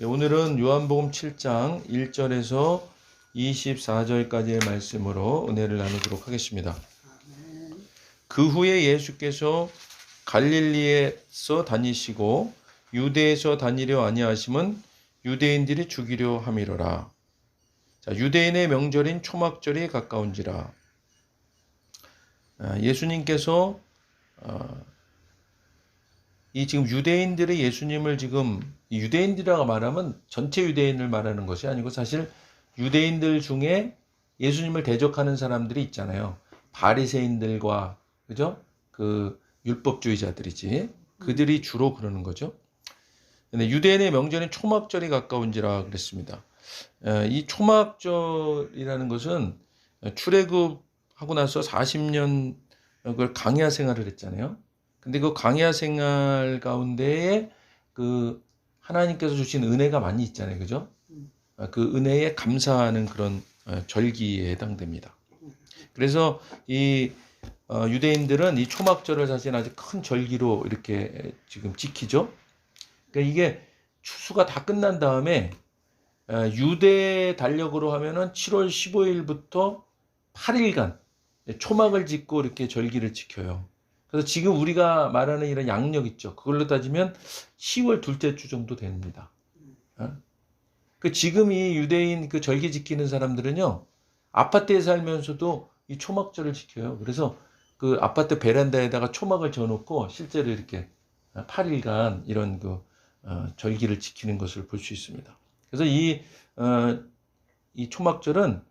예, 오늘은 요한복음 7장 1절에서 24절까지의 말씀으로 은혜를 나누도록 하겠습니다. 그 후에 예수께서 갈릴리에서 다니시고 유대에서 다니려 아니하심은 유대인들이 죽이려 함이로라. 자, 유대인의 명절인 초막절이 가까운지라. 아, 예수님께서 어, 이 지금 유대인들의 예수님을 지금 이 유대인들이라고 말하면 전체 유대인을 말하는 것이 아니고 사실 유대인들 중에 예수님을 대적하는 사람들이 있잖아요. 바리새인들과 그죠? 그 율법주의자들이지. 그들이 주로 그러는 거죠. 근데 유대인의 명절인 초막절이 가까운지라 그랬습니다. 에, 이 초막절이라는 것은 출애굽하고 나서 40년 그 강야 생활을 했잖아요. 근데 그 강야 생활 가운데에 그 하나님께서 주신 은혜가 많이 있잖아요. 그죠? 아, 그 은혜에 감사하는 그런 어, 절기에 해당됩니다. 그래서 이 어, 유대인들은 이 초막절을 사실 아주 큰 절기로 이렇게 지금 지키죠. 그러니까 이게 추수가 다 끝난 다음에 어, 유대 달력으로 하면은 7월 15일부터 8일간 초막을 짓고 이렇게 절기를 지켜요. 그래서 지금 우리가 말하는 이런 양력 있죠. 그걸로 따지면 10월 둘째 주 정도 됩니다. 어? 그 지금 이 유대인 그 절기 지키는 사람들은요, 아파트에 살면서도 이 초막절을 지켜요. 그래서 그 아파트 베란다에다가 초막을 지어놓고 실제로 이렇게 8일간 이런 그 어, 절기를 지키는 것을 볼 수 있습니다. 그래서 이, 어, 이 초막절은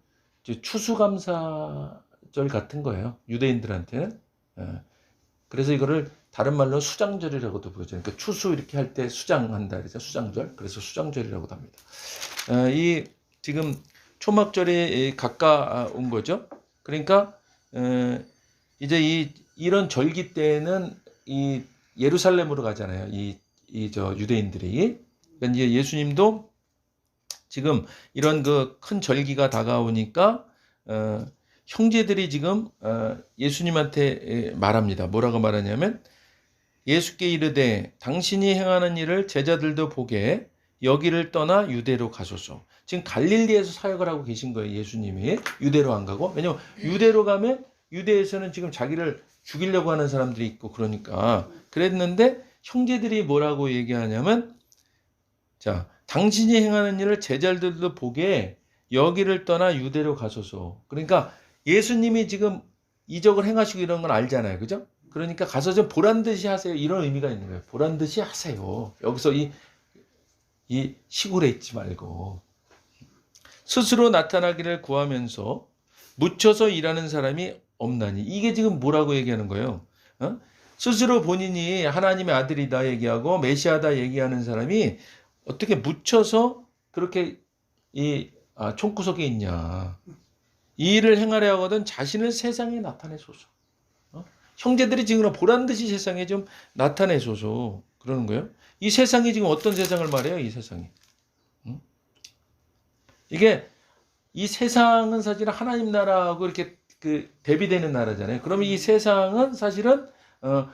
추수감사절 같은 거예요. 유대인들한테는. 어, 그래서 이거를 다른 말로 수장절이라고도 부르죠. 그러니까 추수 이렇게 할 때 수장한다 그러죠. 수장절. 그래서 수장절이라고도 합니다. 어, 이 지금 초막절이 가까운 거죠. 그러니까 어, 이제 이 이런 절기 때는 이 예루살렘으로 가잖아요. 이 이 저 유대인들이 그러니까 이제 예수님도 지금 이런 그 큰 절기가 다가오니까 어, 형제들이 지금 어, 예수님한테 말합니다. 뭐라고 말하냐면 예수께 이르되 당신이 행하는 일을 제자들도 보게 여기를 떠나 유대로 가소서. 지금 갈릴리에서 사역을 하고 계신 거예요. 예수님이 유대로 안 가고 왜냐면 유대로 가면 유대에서는 지금 자기를 죽이려고 하는 사람들이 있고 그러니까 그랬는데 형제들이 뭐라고 얘기하냐면 자 당신이 행하는 일을 제자들도 보게 여기를 떠나 유대로 가소서. 그러니까 예수님이 지금 이적을 행하시고 이런 건 알잖아요. 그죠? 그러니까 가서 좀 보란 듯이 하세요. 이런 의미가 있는 거예요. 보란 듯이 하세요. 여기서 이, 이 시골에 있지 말고. 스스로 나타나기를 구하면서 묻혀서 일하는 사람이 없나니. 이게 지금 뭐라고 얘기하는 거예요? 어? 스스로 본인이 하나님의 아들이다 얘기하고 메시아다 얘기하는 사람이 어떻게 묻혀서 그렇게 이 아, 총구석에 있냐. 이 일을 행하려 하거든 자신을 세상에 나타내소서. 어? 형제들이 지금 보란 듯이 세상에 좀 나타내소서. 그러는 거예요. 이 세상이 지금 어떤 세상을 말해요? 이 세상이. 응? 이게 이 세상은 사실 하나님 나라하고 이렇게 그 대비되는 나라잖아요. 그러면 이 세상은 사실은 어,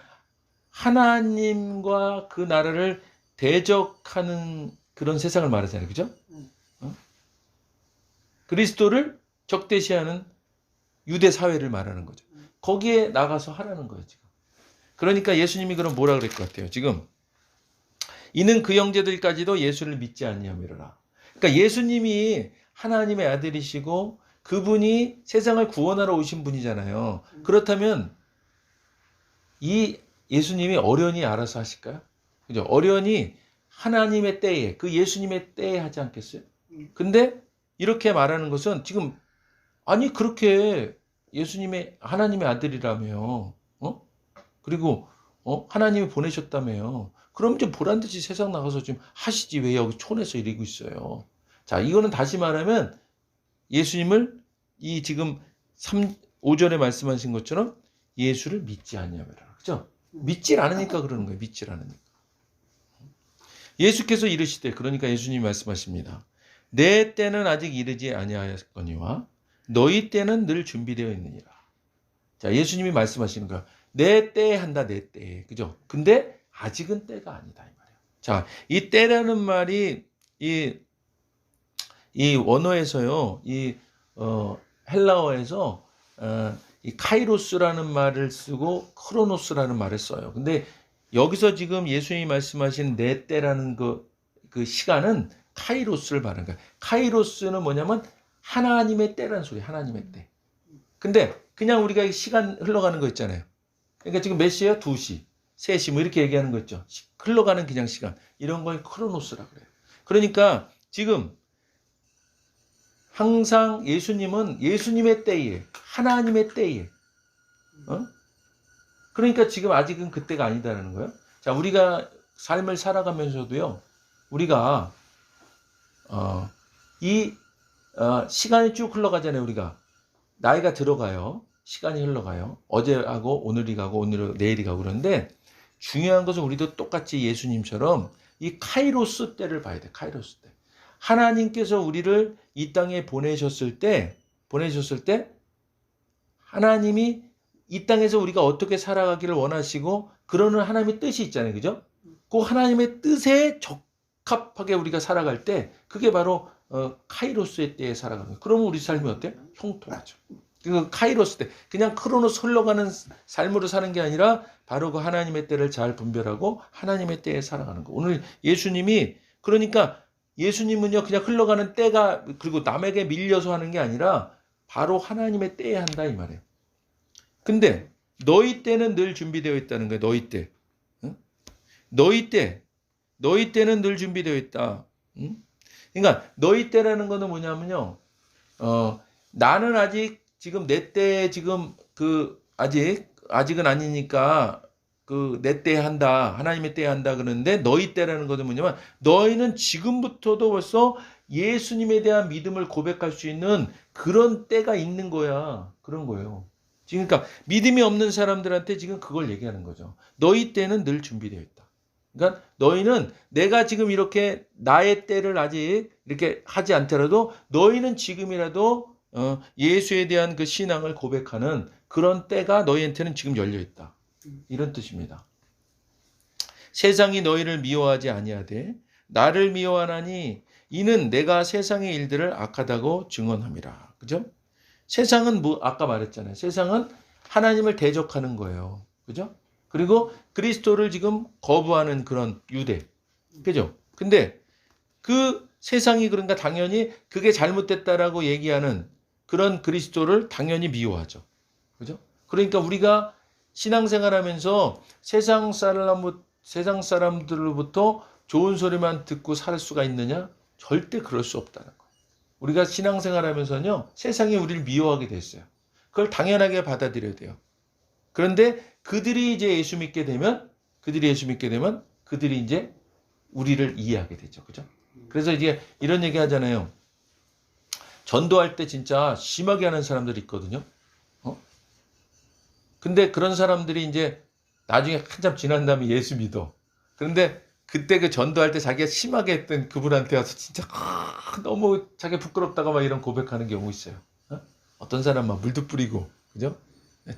하나님과 그 나라를 대적하는 그런 세상을 말하잖아요. 그죠? 어? 그리스도를 적대시하는 유대 사회를 말하는 거죠. 거기에 나가서 하라는 거예요, 지금. 그러니까 예수님이 그럼 뭐라 그럴 것 같아요? 지금 이는 그 형제들까지도 예수를 믿지 아니하미라. 그러니까 예수님이 하나님의 아들이시고 그분이 세상을 구원하러 오신 분이잖아요. 그렇다면 이 예수님이 어련히 알아서 하실까요? 그죠? 어련히 하나님의 때에 그 예수님의 때에 하지 않겠어요? 근데 이렇게 말하는 것은 지금 아니 그렇게 예수님의 하나님의 아들이라며 어? 그리고 어? 하나님이 보내셨다며요. 그럼 좀 보란 듯이 세상 나가서 좀 하시지 왜 여기 촌에서 이러고 있어요. 자, 이거는 다시 말하면 예수님을 이 지금 3 5절에 말씀하신 것처럼 예수를 믿지 않냐면라. 그죠? 믿질 않으니까 그러는 거예요. 믿질 않으니까. 예수께서 이르시되 그러니까 예수님이 말씀하십니다. 내 때는 아직 이르지 아니하였거니와 너희 때는 늘 준비되어 있느니라. 자, 예수님이 말씀하시는 거야. 내 때에 한다, 내 때에. 그죠? 근데 아직은 때가 아니다. 이 말이야. 자, 이 때라는 말이 이, 이 원어에서요, 이, 어, 헬라어에서, 어, 이 카이로스라는 말을 쓰고 크로노스라는 말을 써요. 근데 여기서 지금 예수님이 말씀하신 내 때라는 그, 그 시간은 카이로스를 말하는 거예요. 카이로스는 뭐냐면 하나님의 때라는 소리, 하나님의 때. 근데 그냥 우리가 이 시간 흘러가는 거 있잖아요. 그러니까 지금 몇 시야? 2시, 3시 뭐 이렇게 얘기하는 거 있죠. 시- 흘러가는 그냥 시간. 이런 걸 크로노스라 그래요. 그러니까 지금 항상 예수님은 예수님의 때에, 하나님의 때에, 어? 그러니까 지금 아직은 그때가 아니다라는 거예요. 자, 우리가 삶을 살아가면서도요, 우리가, 어, 이, 어, 시간이 쭉 흘러가잖아요, 우리가. 나이가 들어가요. 시간이 흘러가요. 어제 하고 오늘이 가고 오늘 내일이 가고 그러는데 중요한 것은 우리도 똑같이 예수님처럼 이 카이로스 때를 봐야 돼. 카이로스 때. 하나님께서 우리를 이 땅에 보내셨을 때 보내셨을 때 하나님이 이 땅에서 우리가 어떻게 살아가기를 원하시고 그러는 하나님의 뜻이 있잖아요. 그죠? 그 하나님의 뜻에 적합하게 우리가 살아갈 때 그게 바로 어, 카이로스의 때에 살아가는 거예요. 그러면 우리 삶이 어때? 형통하죠. 그 카이로스 때 그냥 크로노스 흘러가는 삶으로 사는 게 아니라 바로 그 하나님의 때를 잘 분별하고 하나님의 때에 살아가는 거. 오늘 예수님이 그러니까 예수님은요 그냥 흘러가는 때가 그리고 남에게 밀려서 하는 게 아니라 바로 하나님의 때에 한다 이 말이에요. 근데 너희 때는 늘 준비되어 있다는 거예요. 너희 때. 응? 너희 때. 너희 때는 늘 준비되어 있다. 응? 그러니까 너희 때라는 거는 뭐냐면요. 어, 나는 아직 지금 내 때 지금 그 아직 아직은 아니니까 그 내 때 한다. 하나님의 때 한다 그러는데 너희 때라는 것은 뭐냐면 너희는 지금부터도 벌써 예수님에 대한 믿음을 고백할 수 있는 그런 때가 있는 거야. 그런 거예요. 지금 그러니까 믿음이 없는 사람들한테 지금 그걸 얘기하는 거죠. 너희 때는 늘 준비되어 있다. 그러니까 너희는 내가 지금 이렇게 나의 때를 아직 이렇게 하지 않더라도 너희는 지금이라도 어, 예수에 대한 그 신앙을 고백하는 그런 때가 너희한테는 지금 열려 있다. 이런 뜻입니다. 세상이 너희를 미워하지 아니하되 나를 미워하나니 이는 내가 세상의 일들을 악하다고 증언함이라. 그죠? 세상은 뭐 아까 말했잖아요. 세상은 하나님을 대적하는 거예요. 그죠? 그리고 그리스도를 지금 거부하는 그런 유대. 그죠? 근데 그 세상이 그런가 당연히 그게 잘못됐다라고 얘기하는 그런 그리스도를 당연히 미워하죠. 그죠? 그러니까 우리가 신앙생활 하면서 세상 사람, 세상 사람들로부터 좋은 소리만 듣고 살 수가 있느냐? 절대 그럴 수 없다는 거예요. 우리가 신앙생활 하면서는요, 세상이 우리를 미워하게 됐어요. 그걸 당연하게 받아들여야 돼요. 그런데 그들이 이제 예수 믿게 되면, 그들이 예수 믿게 되면, 그들이 이제 우리를 이해하게 되죠. 그죠? 그래서 이제 이런 얘기 하잖아요. 전도할 때 진짜 심하게 하는 사람들이 있거든요. 어? 근데 그런 사람들이 이제 나중에 한참 지난 다음에 예수 믿어. 그런데 그때 그 전도할 때 자기가 심하게 했던 그분한테 와서 진짜 아, 너무 자기 부끄럽다가 막 이런 고백하는 경우 있어요. 어? 떤 사람 막 물도 뿌리고, 그죠?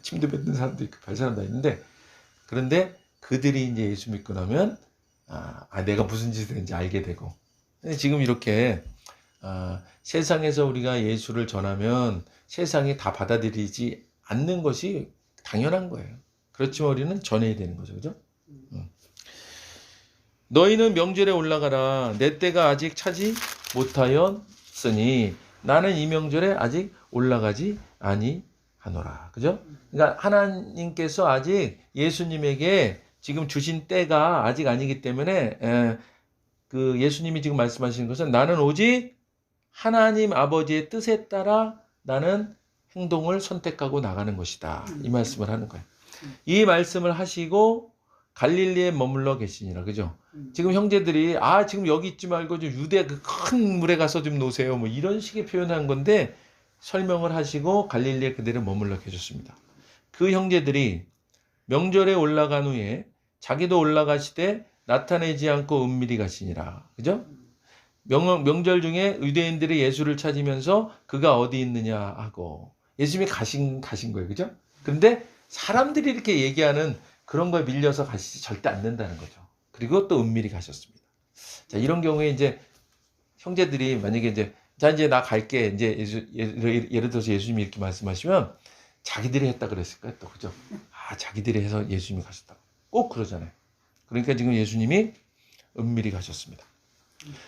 침도 뱉는 사람도 있고, 별 사람도 있는데, 그런데 그들이 이제 예수 믿고 나면, 아, 아, 내가 무슨 짓을 했는지 알게 되고. 지금 이렇게, 아, 세상에서 우리가 예수를 전하면 세상이 다 받아들이지 않는 것이 당연한 거예요. 그렇지만 우리는 전해야 되는 거죠. 그죠? 음. 너희는 명절에 올라가라. 내 때가 아직 차지 못하였으니 나는 이 명절에 아직 올라가지 아니 하노라. 그죠? 그러니까 하나님께서 아직 예수님에게 지금 주신 때가 아직 아니기 때문에 에, 그 예수님이 지금 말씀하시는 것은 나는 오직 하나님 아버지의 뜻에 따라 나는 행동을 선택하고 나가는 것이다. 이 말씀을 하는 거예요. 이 말씀을 하시고 갈릴리에 머물러 계시니라. 그죠? 지금 형제들이 아, 지금 여기 있지 말고 좀 유대 그 큰 물에 가서 좀 노세요. 뭐 이런 식의 표현한 건데 설명을 하시고 갈릴리에 그대로 머물러 계셨습니다. 그 형제들이 명절에 올라간 후에 자기도 올라가시되 나타내지 않고 은밀히 가시니라. 그죠? 명, 명절 중에 유대인들이 예수를 찾으면서 그가 어디 있느냐 하고 예수님이 가신 가신 거예요. 그죠? 근데 사람들이 이렇게 얘기하는 그런 거에 밀려서 가시지 절대 않는다는 거죠. 그리고 또 은밀히 가셨습니다. 자, 이런 경우에 이제 형제들이 만약에 이제 자 이제 나 갈게 이제 예수, 예를, 예를 들어서 예수님이 이렇게 말씀하시면 자기들이 했다 그랬을 거예요 또 그죠? 아 자기들이 해서 예수님이 가셨다 꼭 그러잖아요. 그러니까 지금 예수님이 은밀히 가셨습니다.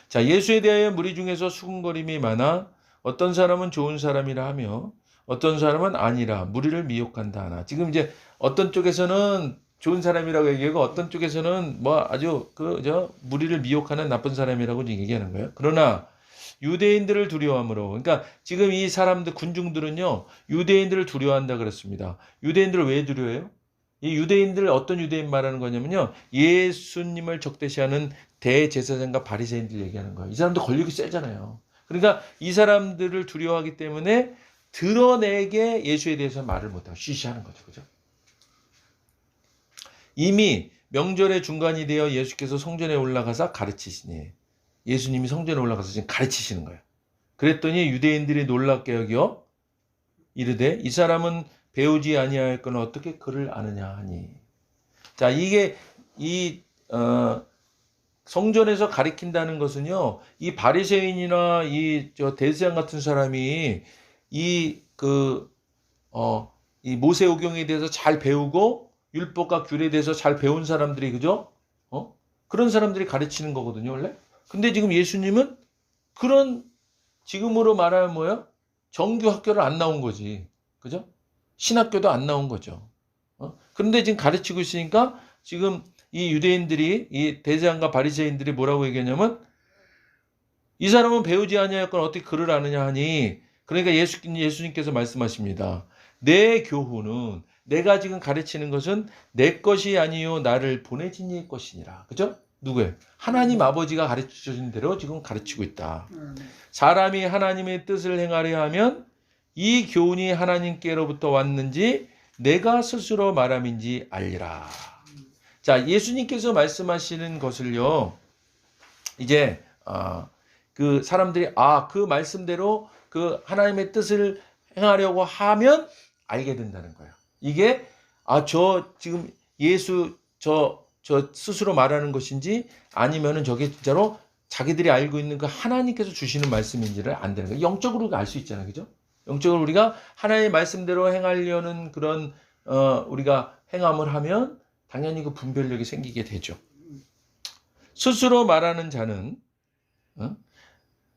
자 예수에 대하여 무리 중에서 수군거림이 많아 어떤 사람은 좋은 사람이라 하며 어떤 사람은 아니라 무리를 미혹한다 하나 지금 이제 어떤 쪽에서는 좋은 사람이라고 얘기하고 어떤 쪽에서는 뭐 아주 그저 무리를 미혹하는 나쁜 사람이라고 얘기하는 거예요. 그러나 유대인들을 두려워함으로 그러니까 지금 이 사람들 군중들은요 유대인들을 두려워한다 그랬습니다. 유대인들을 왜 두려워해요? 이 유대인들 어떤 유대인 말하는 거냐면요 예수님을 적대시하는 대제사장과 바리새인들 얘기하는 거예요. 이 사람들 권력이 세잖아요. 그러니까 이 사람들을 두려워하기 때문에 드러내게 예수에 대해서 말을 못하고 쉬쉬하는 거죠. 그죠? 이미 명절의 중간이 되어 예수께서 성전에 올라가서 가르치시니 예수님이 성전에 올라가서 지금 가르치시는 거예요. 그랬더니 유대인들이 놀랍게 여겨 이르되 이 사람은 배우지 건 어떻게 그를 아느냐 하니 자 이게 이 어, 성전에서 가리킨다는 것은요 이 바리새인이나 이 저 대제장 같은 사람이 이 그 어 이 모세 오경에 대해서 잘 배우고 율법과 규례에 대해서 잘 배운 사람들이 그죠? 어? 그런 사람들이 가르치는 거거든요, 원래. 근데 지금 예수님은 그런 지금으로 말하면 뭐야? 정규 학교를 안 나온 거지. 그죠? 신학교도 안 나온 거죠. 어? 그런데 지금 가르치고 있으니까 지금 이 유대인들이 이 대제장과 바리새인들이 뭐라고 얘기하냐면 이 사람은 배우지 아니할 건 어떻게 글을 아느냐 하니 그러니까 예수 예수님께서 말씀하십니다. 내 교훈은 내가 지금 가르치는 것은 내 것이 아니요 나를 보내신 이의 것이니라. 그죠? 누구예요? 하나님 아버지가 가르쳐 주신 대로 지금 가르치고 있다. 사람이 하나님의 뜻을 행하려 하면 이 교훈이 하나님께로부터 왔는지 내가 스스로 말함인지 알리라. 자, 예수님께서 말씀하시는 것을요. 이제 어, 그 사람들이 아, 그 말씀대로 그 하나님의 뜻을 행하려고 하면 알게 된다는 거예요. 이게 아 저 지금 예수 저 저 스스로 말하는 것인지 아니면은 저게 진짜로 자기들이 알고 있는 그 하나님께서 주시는 말씀인지를 안 되는 거예요. 영적으로 알 수 있잖아요, 그죠? 영적으로 우리가 하나님의 말씀대로 행하려는 그런 어 우리가 행함을 하면 당연히 그 분별력이 생기게 되죠. 스스로 말하는 자는 어?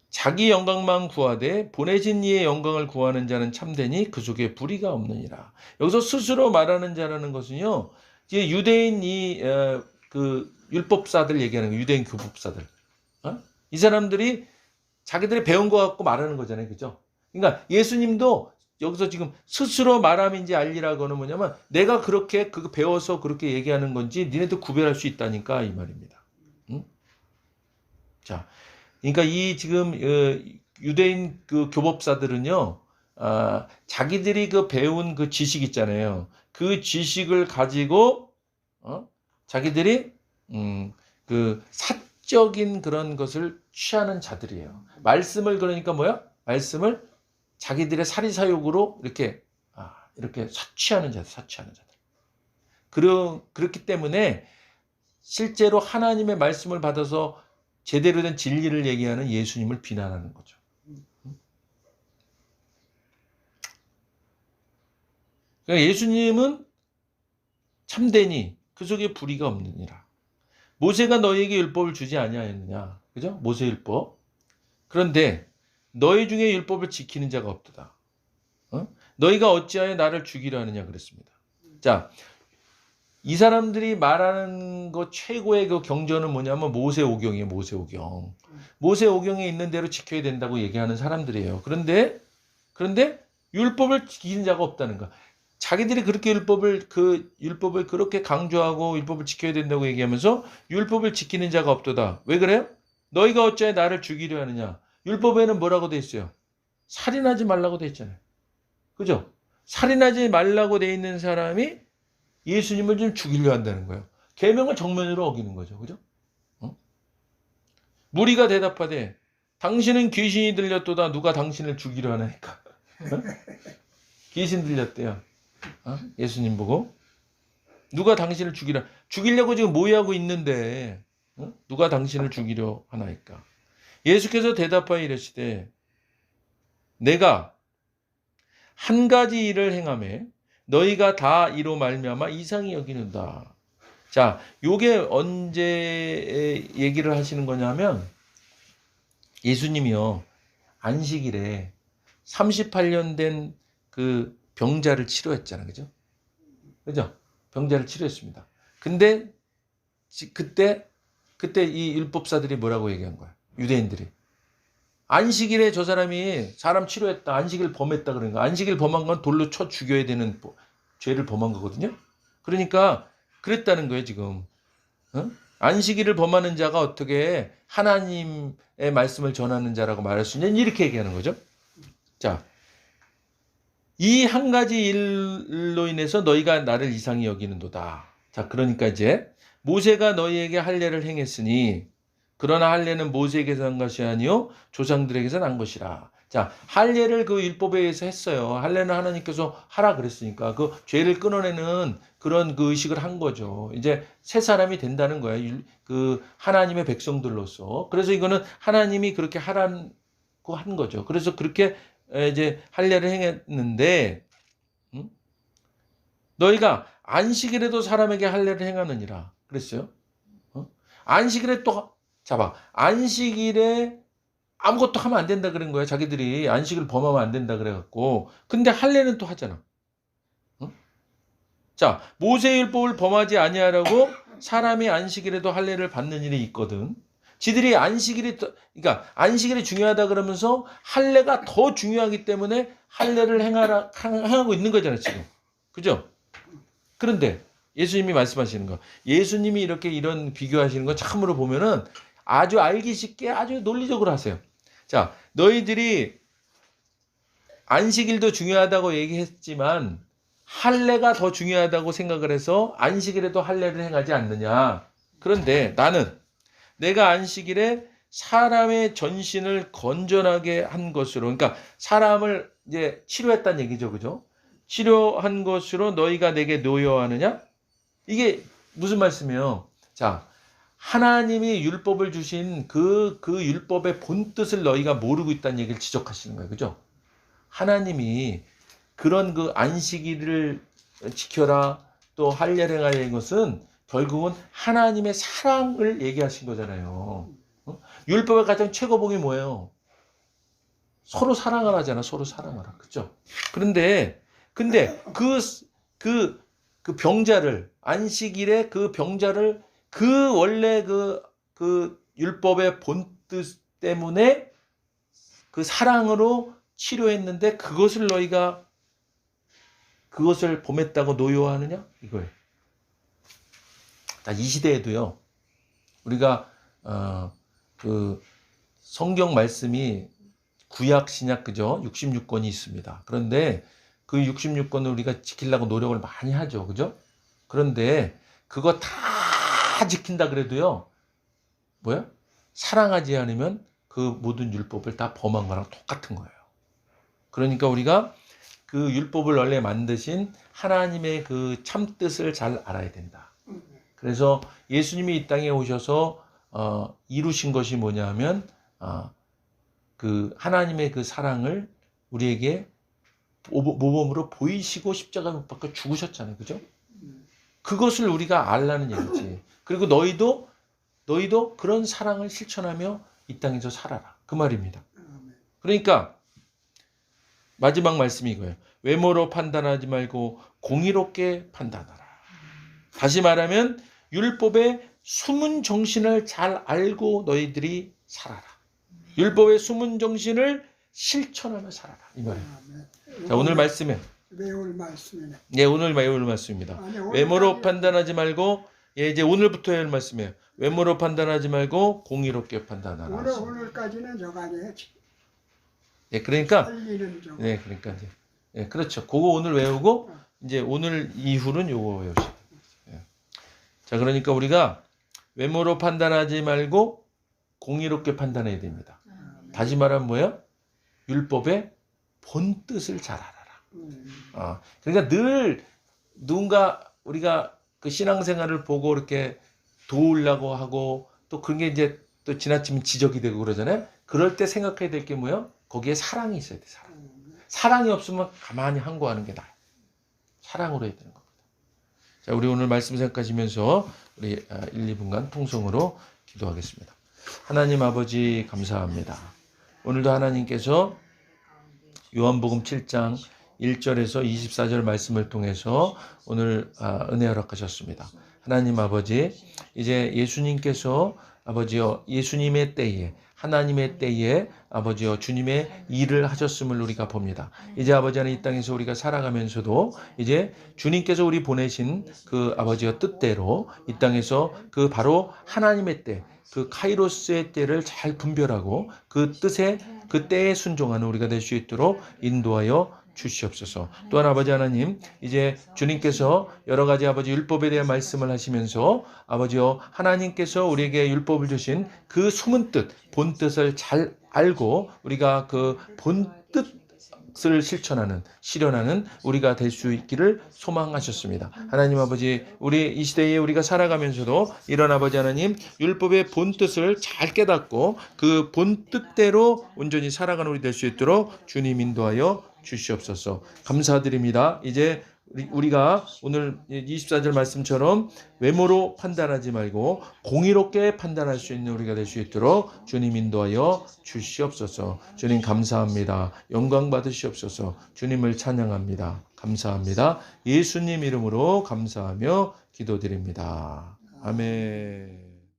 자기 영광만 구하되 보내진 이의 영광을 구하는 자는 참되니 그 속에 불의가 없느니라. 여기서 스스로 말하는 자라는 것은요. 이제 유대인 이그 율법사들 얘기하는 거 유대인 교법사들. 어? 이 사람들이 자기들이 배운 거 갖고 말하는 거잖아요. 그죠? 그러니까 예수님도 여기서 지금 스스로 말함인지 알리라고는 뭐냐면 내가 그렇게 그 배워서 그렇게 얘기하는 건지 니네도 구별할 수 있다니까 이 말입니다. 응? 자, 그러니까 이 지금 어, 유대인 그 교법사들은요, 아, 자기들이 그 배운 그 지식 있잖아요. 그 지식을 가지고 어? 자기들이 음, 그 사적인 그런 것을 취하는 자들이에요. 말씀을 그러니까 뭐야? 말씀을 자기들의 사리사욕으로 이렇게 아, 이렇게 사취하는 자들, 사취하는 자들. 그러, 그렇기 때문에 실제로 하나님의 말씀을 받아서 제대로 된 진리를 얘기하는 예수님을 비난하는 거죠. 그러니까 예수님은 참되니 그 속에 불의가 없느니라. 모세가 너희에게 율법을 주지 아니하였느냐. 그죠? 모세 율법. 그런데 너희 중에 율법을 지키는 자가 없도다. 어? 너희가 어찌하여 나를 죽이려 하느냐 그랬습니다. 자, 이 사람들이 말하는 것 최고의 그 경전은 뭐냐면 모세오경이에요. 모세오경. 모세오경에 있는 대로 지켜야 된다고 얘기하는 사람들이에요. 그런데 그런데 율법을 지키는 자가 없다는 거. 자기들이 그렇게 율법을 그 율법을 그렇게 강조하고 율법을 지켜야 된다고 얘기하면서 율법을 지키는 자가 없도다. 왜 그래요? 너희가 어찌하여 나를 죽이려 하느냐? 율법에는 뭐라고 돼 있어요? 살인하지 말라고 돼 있잖아요. 그죠? 살인하지 말라고 돼 있는 사람이 예수님을 좀 죽이려 한다는 거예요. 계명을 정면으로 어기는 거죠. 그죠? 어? 무리가 대답하되 당신은 귀신이 들렸도다 누가 당신을 죽이려 하나니까. 어? 귀신 들렸대요. 어? 예수님 보고 누가 당신을 죽이려 죽이려고 지금 모의하고 있는데 어? 누가 당신을 죽이려 하나이까. 예수께서 대답하여 이르시되 내가 한 가지 일을 행함에 너희가 다 이로 말미암아 이상히 여기는다. 자, 요게 언제 얘기를 하시는 거냐면 예수님이요. 안식일에 38년 된 그 병자를 치료했잖아요. 그죠? 그죠? 병자를 치료했습니다. 근데 지- 그때 그때 이 율법사들이 뭐라고 얘기한 거야? 유대인들이 안식일에 저 사람이 사람 치료했다. 안식일 범했다 그런 거. 안식일 범한 건 돌로 쳐 죽여야 되는 보- 죄를 범한 거거든요. 그러니까 그랬다는 거예요, 지금. 어? 안식일을 범하는 자가 어떻게 하나님의 말씀을 전하는 자라고 말할 수 있냐? 이렇게 얘기하는 거죠. 자, 이 한 가지 일로 인해서 너희가 나를 이상히 여기는도다. 자, 그러니까 이제 모세가 너희에게 할례를 행했으니 그러나 할례는 모세에게서 한 것이 아니요 조상들에게서 난 것이라. 자, 할례를 그 율법에 의해서 했어요. 할례는 하나님께서 하라 그랬으니까 그 죄를 끊어내는 그런 그 의식을 한 거죠. 이제 새 사람이 된다는 거예요. 율- 그 하나님의 백성들로서. 그래서 이거는 하나님이 그렇게 하라고 한 거죠. 그래서 그렇게 에, 이제 할례를 행했는데 음? 너희가 안식일에도 사람에게 할례를 행하느니라 그랬어요. 어? 안식일에 또 잡아 안식일에 아무것도 하면 안 된다 그런 거야. 자기들이 안식을 범하면 안 된다 그래갖고 근데 할례는 또 하잖아. 어? 자 모세율법을 범하지 아니하라고 사람이 안식일에도 할례를 받는 일이 있거든. 지들이 안식일이 더- 그러니까 안식일이 중요하다 그러면서 할례가 더 중요하기 때문에 할례를 행하라 행- 행하고 있는 거잖아요 지금 그죠? 그런데 예수님이 말씀하시는 거 예수님이 이렇게 이런 비교하시는 거 참으로 보면은 아주 알기 쉽게 아주 논리적으로 하세요. 자 너희들이 안식일도 중요하다고 얘기했지만 할례가 더 중요하다고 생각을 해서 안식일에도 할례를 행하지 않느냐? 그런데 나는 내가 안식일에 사람의 전신을 건전하게 한 것으로, 그러니까 사람을 이제 치료했다는 얘기죠, 그죠? 치료한 것으로 너희가 내게 노여하느냐? 이게 무슨 말씀이에요? 자, 하나님이 율법을 주신 그, 그 율법의 본 뜻을 너희가 모르고 있다는 얘기를 지적하시는 거예요, 그죠? 하나님이 그런 그 안식일을 지켜라 또 할례를 하는 것은 결국은 하나님의 사랑을 얘기하신 거잖아요. 어? 율법의 가장 최고봉이 뭐예요? 서로 사랑을 하잖아. 서로 사랑하라. 그죠? 그런데 근데 그 그, 그 병자를 안식일에 그 병자를 그 원래 그, 그 율법의 본뜻 때문에 그 사랑으로 치료했는데 그것을 너희가 그것을 범했다고 노여하느냐? 이거예요. 자, 이 시대에도요. 우리가 어, 그 성경 말씀이 구약 신약 그죠? 66권이 있습니다. 그런데 그 66권을 우리가 지키려고 노력을 많이 하죠. 그죠? 그런데 그거 다 지킨다 그래도요. 뭐야? 사랑하지 않으면 그 모든 율법을 다 범한 거랑 똑같은 거예요. 그러니까 우리가 그 율법을 원래 만드신 하나님의 그 참뜻을 잘 알아야 된다. 그래서 예수님이 이 땅에 오셔서 어, 이루신 것이 뭐냐 하면 어, 그 하나님의 그 사랑을 우리에게 모- 모범으로 보이시고 십자가 못 박혀 죽으셨잖아요. 그죠? 그것을 우리가 알라는 얘기지. 그리고 너희도 너희도 그런 사랑을 실천하며 이 땅에서 살아라. 그 말입니다. 그러니까 마지막 말씀이 이거예요. 외모로 판단하지 말고 공의롭게 판단하라. 다시 말하면 율법의 숨은 정신을 잘 알고 너희들이 살아라. 율법의 숨은 정신을 실천하며 살아라. 이 말이에요. 자, 오늘 말씀은 외울 말씀이네. 예, 오늘 배울 말씀입니다. 아니, 오늘 외모로 판단하지 말고 예, 이제 오늘부터 할 말씀이에요. 외모로 판단하지 말고 공의롭게 판단하라. 오늘 오늘까지는 저거 아니에요. 예, 그러니까 살리는 저거. 네, 그러니까 이제 예, 그렇죠. 그거 오늘 외우고 이제 오늘 이후는 요거 외우시고. 예. 자, 그러니까 우리가 외모로 판단하지 말고 공의롭게 판단해야 됩니다. 다시 말하면 뭐예요? 율법의 본 뜻을 잘 알아라. 음, 어, 그러니까 늘 누군가 우리가 그 신앙생활을 보고 이렇게 도우려고 하고 또 그런 게 이제 또 지나치면 지적이 되고 그러잖아요. 그럴 때 생각해야 될 게 뭐예요? 거기에 사랑이 있어야 돼. 사랑. 사랑이 없으면 가만히 항거하는 게 나아요. 사랑으로 해야 되는 겁니다. 자, 우리 오늘 말씀 생각하시면서 우리 1, 2분간 통성으로 기도하겠습니다. 하나님 아버지 감사합니다. 오늘도 하나님께서 요한복음 7장 1절에서 24절 말씀을 통해서 오늘 아, 은혜 허락하셨습니다. 하나님 아버지, 이제 예수님께서 아버지여 예수님의 때에 하나님의 때에 아버지여 주님의 일을 하셨음을 우리가 봅니다. 이제 아버지 하나님 이 땅에서 우리가 살아가면서도 이제 주님께서 우리 보내신 그 아버지의 뜻대로 이 땅에서 그 바로 하나님의 때, 그 카이로스의 때를 잘 분별하고 그 뜻에 그 때에 순종하는 우리가 될 수 있도록 인도하여 주시옵소서. 또한 아버지 하나님, 이제 주님께서 여러 가지 아버지 율법에 대한 말씀을 하시면서 아버지여 하나님께서 우리에게 율법을 주신 그 숨은 뜻, 본 뜻을 잘 알고 우리가 그 본 뜻을 실천하는 실현하는 우리가 될 수 있기를 소망하셨습니다. 하나님 아버지, 우리 이 시대에 우리가 살아가면서도 이런 아버지 하나님 율법의 본 뜻을 잘 깨닫고 그 본 뜻대로 온전히 살아가는 우리 될 수 있도록 주님 인도하여 주시옵소서. 감사드립니다. 이제 우리- 우리가 오늘 24절 말씀처럼 외모로 판단하지 말고 공의롭게 판단할 수 있는 우리가 될 수 있도록 주님 인도하여 주시옵소서. 주님 감사합니다. 영광 받으시옵소서. 주님을 찬양합니다. 감사합니다. 예수님 이름으로 감사하며 기도드립니다. 아멘.